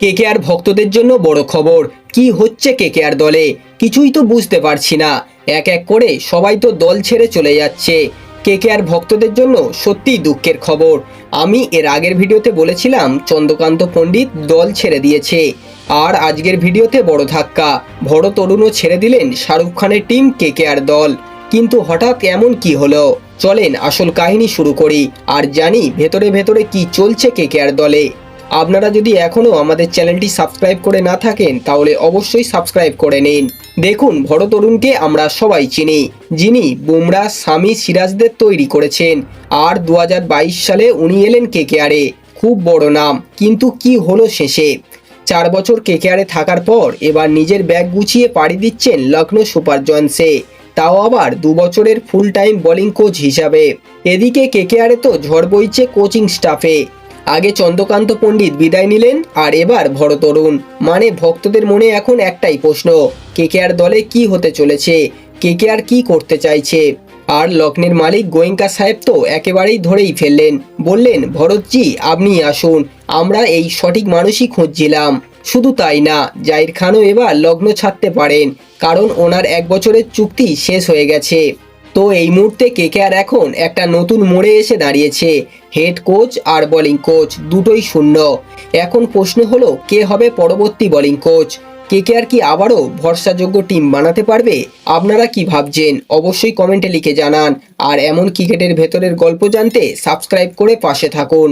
KKR ভক্তদের জন্য বড় খবর। কি হচ্ছে কেকেআর দলে? কিছুই তো বুঝতে পারছি না। এক এক করে সবাই তো দল ছেড়ে চলে যাচ্ছে। কেকেআর ভক্তদের জন্য সত্যি দুঃখের খবর। আমি এর আগের ভিডিওতে বলেছিলাম, চন্দ্রকান্ত পণ্ডিত দল ছেড়ে দিয়েছে। আর আজকের ভিডিওতে বড় ধাক্কা। বড় তরুণও ছেড়ে দিলেন শাহরুখ খানের টিম কেকেআর দল। কিন্তু হঠাৎ এমন কি হলো? চলেন আসল কাহিনী শুরু করি। আর জানি ভেতরে ভেতরে কি চলছে কেকেআর দলে। আপনারা যদি এখনও আমাদের চ্যানেলটি সাবস্ক্রাইব করে না থাকেন, তাহলে অবশ্যই সাবস্ক্রাইব করে নিন। দেখুন বড় তরুণকে আমরা সবাই চিনি, যিনি বুমরা স্বামী সিরাজদের তৈরি করেছেন। আর দু হাজার বাইশ সালে উনি এলেন কেকেআরে। খুব বড় নাম, কিন্তু কি হলো শেষে? চার বছর কেকেআরে থাকার পর এবার নিজের ব্যাগ গুছিয়ে পাড়ি দিচ্ছেন লখনৌ সুপার জয়েন্টসে তাও আবার দু বছরের ফুল টাইম বোলিং কোচ হিসাবে। এদিকে কেকেআরে তো ঝড় বইছে কোচিং স্টাফে আগে চন্দ্রকান্ত পণ্ডিত বিদায় নিলেন, আর এবার ভরতরুণ মানে ভক্তদের মনে এখন একটাই প্রশ্ন কেকেআর দলে কি হতে চলেছে কেকেআর কি করতে চাইছে? আর লগ্নের মালিক গোয়েঙ্কা সাহেব তো একেবারেই ধরেই ফেললেন, বললেন, ভরতজি, আপনি আসুন, আমরা এই সঠিক মানুষই খুঁজছিলাম। শুধু তাই না, জাহির খানও এবার লগ্ন ছাড়তে পারেন, কারণ ওনার এক বছরের চুক্তি শেষ হয়ে গেছে। তো এই মুহূর্তে কেকেআর এখন একটা নতুন মোড়ে এসে দাঁড়িয়েছে হেড কোচ আর বোলিং কোচ দুটোই শূন্য। এখন প্রশ্ন হলো, কে হবে পরবর্তী বোলিং কোচ কেকেআর কি আবারও ভরসাযোগ্য টিম বানাতে পারবে? আপনারা কি ভাবছেন? অবশ্যই কমেন্টে লিখে জানান। আর এমন ক্রিকেটের ভেতরের গল্প জানতে সাবস্ক্রাইব করে পাশে থাকুন।